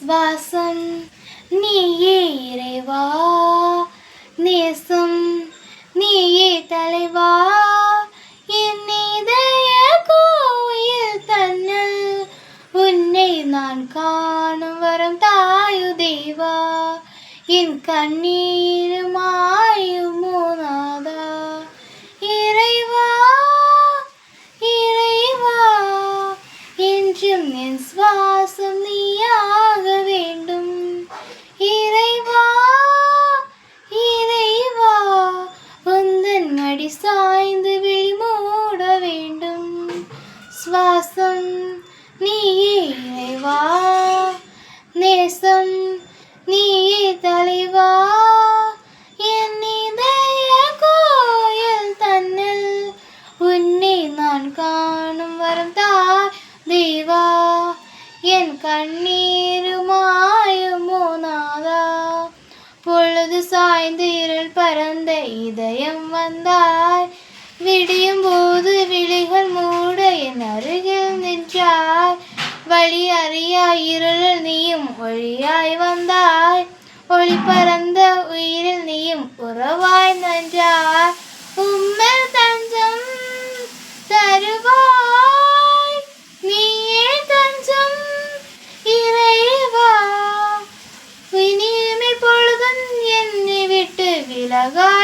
சுவாசம் நீயே இறைவா. நேசம் நீயே தலைவா. என் இதய கோயில் தன்னல் உன்னை நான் காணும் வரம் தாயு தேவா. என் கண்ணீர் மாயும் சுவாசம் நீயே இறைவா நேசம் நீயே தலைவா. என் இதய கோயில் தன்னில் உன்னை நான் காணும் வரம் தாய் தேவா. என் கண்ணீருமாயுமோ நாதா. பொழுது சாய்ந்து இருள் பறந்த இதயம் வந்தாய். விடியும் போது விழி அறியாய் இருளில் நீயும் ஒளியாய் வந்தாய். ஒளி பறந்த உயிரில் நீயும் உறவாய் நன்றாய். உம்மில் தஞ்சம் தருவாய். நீயே தஞ்சம் இறைவா. இனிமை பொழுதும் என்னை விட்டு விலகா.